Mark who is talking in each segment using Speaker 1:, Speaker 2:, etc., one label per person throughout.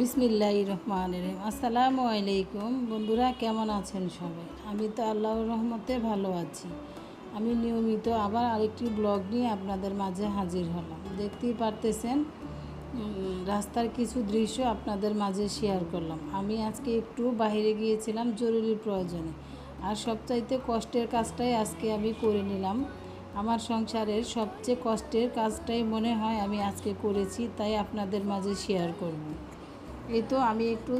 Speaker 1: বিসমিল্লাহ রহমান রহিম। আসসালামু আলাইকুম। বন্ধুরা, কেমন আছেন সবাই? আমি তো আল্লাহর রহমতে ভালো আছি। আমি নিয়মিত আবার আরেকটি ব্লগ নিয়ে আপনাদের মাঝে হাজির হলাম। দেখতেই পারতেছেন রাস্তার কিছু দৃশ্য আপনাদের মাঝে শেয়ার করলাম। আমি আজকে একটু বাইরে গিয়েছিলাম জরুরি প্রয়োজনে। আর সবচাইতে কষ্টের কাজটাই আজকে আমি করে নিলাম। আমার সংসারের সবচেয়ে কষ্টের কাজটাই মনে হয় আমি আজকে করেছি, তাই আপনাদের মাঝে শেয়ার করব। এই তো আমি একটু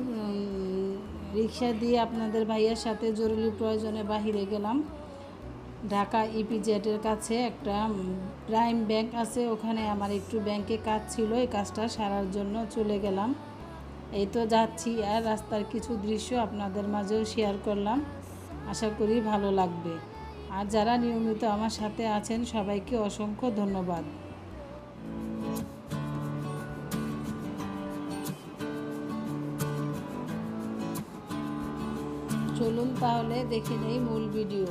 Speaker 1: রিক্সা দিয়ে আপনাদের ভাইয়ার সাথে জরুরি প্রয়োজনে বাহিরে গেলাম। ঢাকা ইপিজেটের কাছে একটা প্রাইম ব্যাংক আছে, ওখানে আমার একটু ব্যাংকে কাজ ছিল, এই কাজটা সারার জন্য চলে গেলাম। এই তো যাচ্ছি আর রাস্তার কিছু দৃশ্য আপনাদের মাঝেও শেয়ার করলাম। আশা করি ভালো লাগবে। আর যারা নিয়মিত আমার সাথে আছেন, সবাইকে অসংখ্য ধন্যবাদ। চলুন তাহলে দেখে নেই মূল ভিডিও।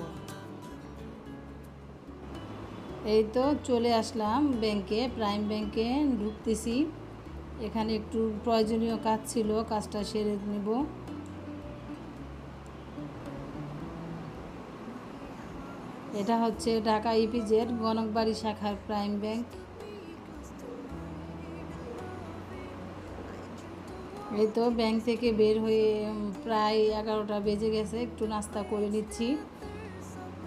Speaker 1: এই তো চলে আসলাম ব্যাংকে, প্রাইম ব্যাংকে ঢুকতেছি। এখানে একটু প্রয়োজনীয় কাজ ছিল, কাজটা সেরে নেব। এটা হচ্ছে ঢাকা ইপিজেড গণকবাড়ি শাখার প্রাইম ব্যাংক। এই তো ব্যাংক থেকে বের হয়ে প্রায় এগারোটা বেজে গেছে। একটু নাস্তা করে নিচ্ছি।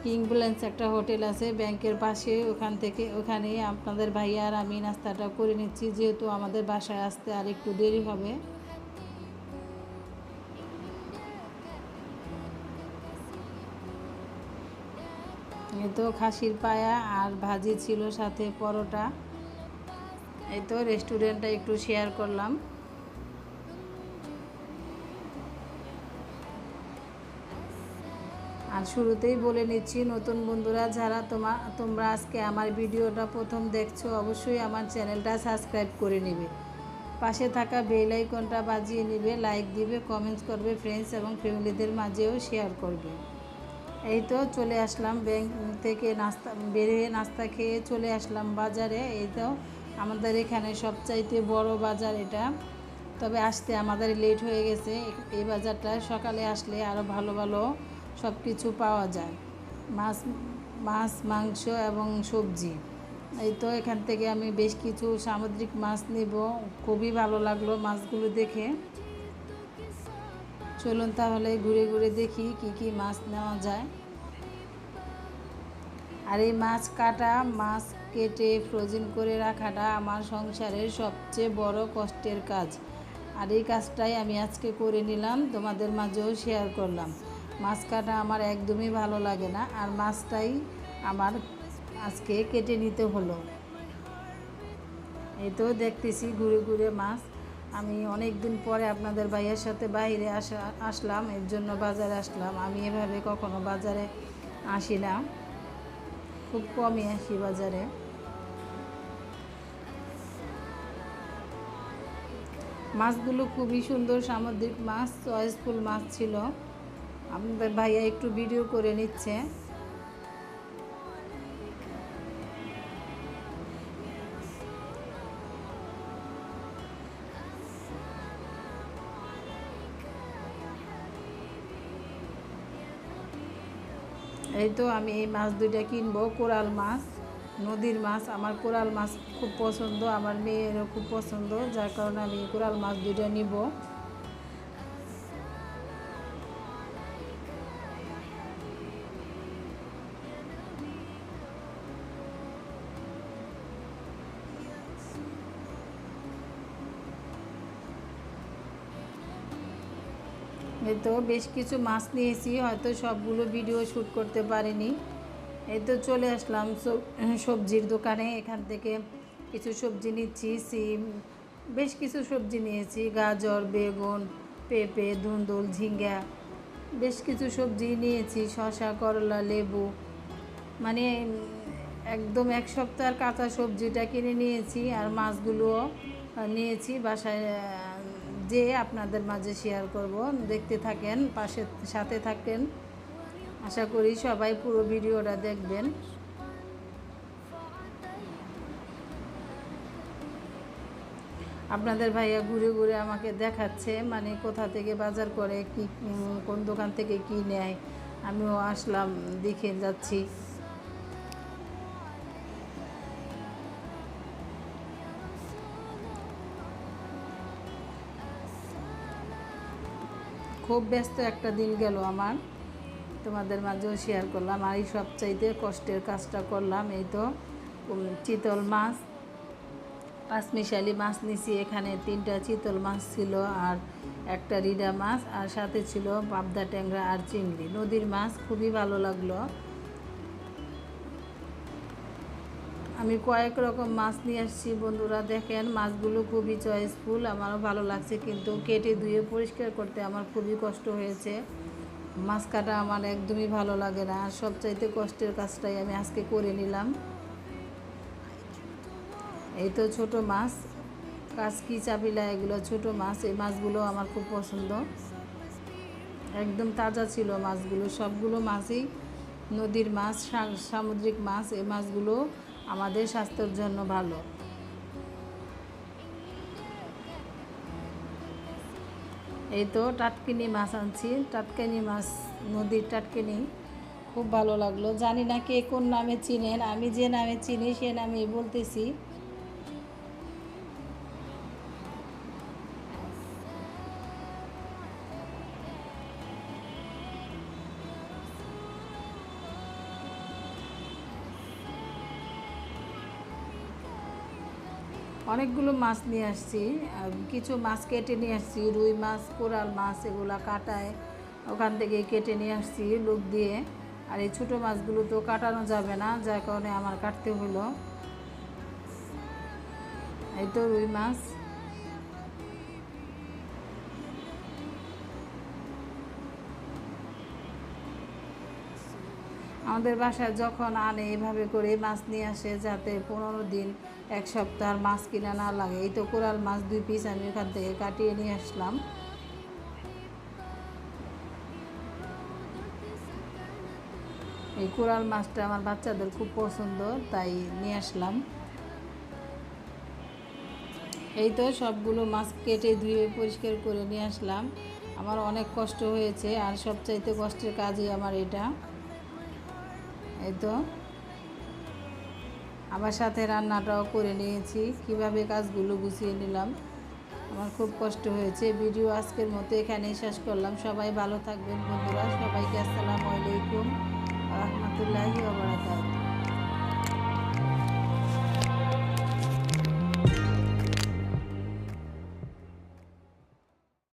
Speaker 1: কিংবুলেন্স একটা হোটেল আছে ব্যাংকের পাশে, ওখান থেকে, ওখানে আপনাদের ভাইয়া আর আমি নাস্তাটা করে নিচ্ছি। যেহেতু আমাদের বাসায় আসতে আর একটু দেরি হবে। এই তো খাসির পায়া আর ভাজি ছিল সাথে পরোটা। এই তো রেস্টুরেন্টটা একটু শেয়ার করলাম। আর শুরুতেই বলে নিচ্ছি, নতুন বন্ধুরা যারা তোমা, তোমরা আজকে আমার ভিডিওটা প্রথম দেখছ, অবশ্যই আমার চ্যানেলটা সাবস্ক্রাইব করে নেবে। পাশে থাকা বেল আইকনটা বাজিয়ে নেবে, লাইক দিবে, কমেন্টস করবে ফ্রেন্ডস এবং ফ্যামিলিদের মাঝেও শেয়ার করবে। এই তো চলে আসলাম ব্যাংক থেকে নাস্তা, বেরিয়ে নাস্তা খেয়ে চলে আসলাম বাজারে। এই তো আমাদের এখানে সবচাইতে বড় বাজার এটা। তবে আসতে আমাদের লেট হয়ে গেছে। এই বাজারটা সকালে আসলে আরও ভালো ভালো সব কিছু পাওয়া যায়। মাছ মাছ, মাংস এবং সবজি। এই তো এখান থেকে আমি বেশ কিছু সামুদ্রিক মাছ নিব। খুবই ভালো লাগল মাছগুলো দেখে। চলুন তাহলে ঘুরে ঘুরে দেখি কি কি মাছ নেওয়া যায়। আর এই মাছ কাটা, মাছ কেটে ফ্রোজেন করে রাখাটা আমার সংসারের সবচেয়ে বড় কষ্টের কাজ। আর এই কাজটাই আমি আজকে করে নিলাম, তোমাদের মাঝেও শেয়ার করলাম। মাছ কাটা আমার একদমই ভালো লাগে না, আর মাছটাই আমার আজকে কেটে নিতে হলো। এই তো দেখতেছি ঘুরে ঘুরে মাছ। আমি অনেক দিন পরে আপনাদের ভাইয়ের সাথে বাইরে আসা, আসলাম, এর জন্য বাজারে আসলাম। আমি এভাবে কখনো বাজারে আসি না। খুব কমই আসি বাজারে। মাছগুলো খুবই সুন্দর সামুদ্রিক মাছ, চয়েসফুল মাছ ছিল। আপনাদের ভাইয়া একটু ভিডিও করে নিচ্ছে। এই তো আমি এই মাছ দুইটা কিনবো, কোরাল মাছ, নদীর মাছ। আমার কোরাল মাছ খুব পছন্দ, আমার মেয়েরও খুব পছন্দ, যার কারণে আমি কোরাল মাছ দুইটা নিব। এই তো বেশ কিছু মাছ নিয়েছি, হয়তো সবগুলো ভিডিও শ্যুট করতে পারিনি। এই তো চলে আসলাম সবজির দোকানে, এখান থেকে কিছু সবজি নিচ্ছি, সিম, বেশ কিছু সবজি নিয়েছি, গাজর, বেগুন, পেঁপে, ধুন্দুল, ঝিঙ্গা, বেশ কিছু সবজি নিয়েছি, শসা, করলা, লেবু মানে একদম এক সপ্তাহের কাঁচা সবজিটা কিনে নিয়েছি আর মাছগুলোও নিয়েছি বাসায় যে আপনাদের মাঝে শেয়ার করব, দেখতে থাকেন, পাশে, সাথে থাকেন। আশা করি সবাই পুরো ভিডিওটা দেখবেন। আপনাদের ভাইয়া ঘুরে ঘুরে আমাকে দেখাচ্ছে মানে কোথা থেকে বাজার করে, কি কোন দোকান থেকে কি নেয়। আমিও আসলাম, দেখে যাচ্ছি। খুব ব্যস্ত একটা দিন গেল আমার। তোমাদের মাঝেও শেয়ার করলাম। আর এই সবচাইতে কষ্টের কাজটা করলাম এই তো চিতল মাছ। পাঁচমিশালি মাছ নিছি। এখানে তিনটা চিতল মাছ ছিল আর একটা রিডা মাছ। আর সাথে ছিল পাবদা ট্যাংরা আর চিংড়ি। নদীর মাছ খুবই ভালো লাগল। আমি কয়েক রকম মাছ নিয়ে আসছি। বন্ধুরা দেখেন, মাছগুলো খুবই চয়েসফুল, আমারও ভালো লাগছে, কিন্তু কেটে ধুয়ে পরিষ্কার করতে আমার খুবই কষ্ট হয়েছে। মাছ কাটা আমার একদমই ভালো লাগে না, আর সবচাইতে কষ্টের কাজটাই আমি আজকে করে নিলাম। এই তো ছোট মাছ কাজকি চাপিলা এগুলো ছোট মাছ, এই মাছগুলো আমার খুব পছন্দ। একদম তাজা ছিল মাছগুলো, সবগুলো মাছই নদীর মাছ সামুদ্রিক মাছ, এই মাছগুলো আমাদের স্বাস্থ্যের জন্য ভালো। এই তো টাটকিনি মাছ আনছি। টাটকিনি মাছ নদীর টাটকিনি খুব ভালো লাগল। জানি না কে কোন নামে চিনেন, আমি যে নামে চিনি সে নামে বলতেছি। অনেকগুলো মাছ নিয়ে আসছি কিছু মাছ কেটে নিয়ে আসছি, রুই মাছ, কোরাল মাছ এগুলো কাটায় ওখান থেকে কেটে নিয়ে আসছি লোক দিয়ে। আর এই ছোটো মাছগুলো তো কাটানো যাবে না, যার কারণে আমার কাটতে হলো। এই তো রুই মাছ। আমাদের বাসায় যখন আনে, এভাবে করে মাছ নিয়ে আসে যাতে পনেরো দিন, এক সপ্তাহ মাছ কিনা না লাগে। এই তো কোরাল মাছ দুই পিস আমি ওখান থেকে কাটিয়ে নিয়ে আসলাম। এই কোরাল মাছটা আমার বাচ্চাদের খুব পছন্দ, তাই নিয়ে আসলাম। এই তো সবগুলো মাছ কেটে ধুয়ে পরিষ্কার করে নিয়ে আসলাম। আমার অনেক কষ্ট হয়েছে, আর সবচাইতে কষ্টের কাজই আমার এটা। এই তো। আমার সাথে রান্নাটাও করে নিয়েছি। কীভাবে কাজগুলো গুছিয়ে নিলাম, আমার খুব কষ্ট হয়েছে। ভিডিও আজকের মতো এখানেই শেষ করলাম। সবাই ভালো থাকবেন বন্ধুরা। সবাইকে আসসালামু আলাইকুম। রহমতুল্লাহি ওবরাকাতুহু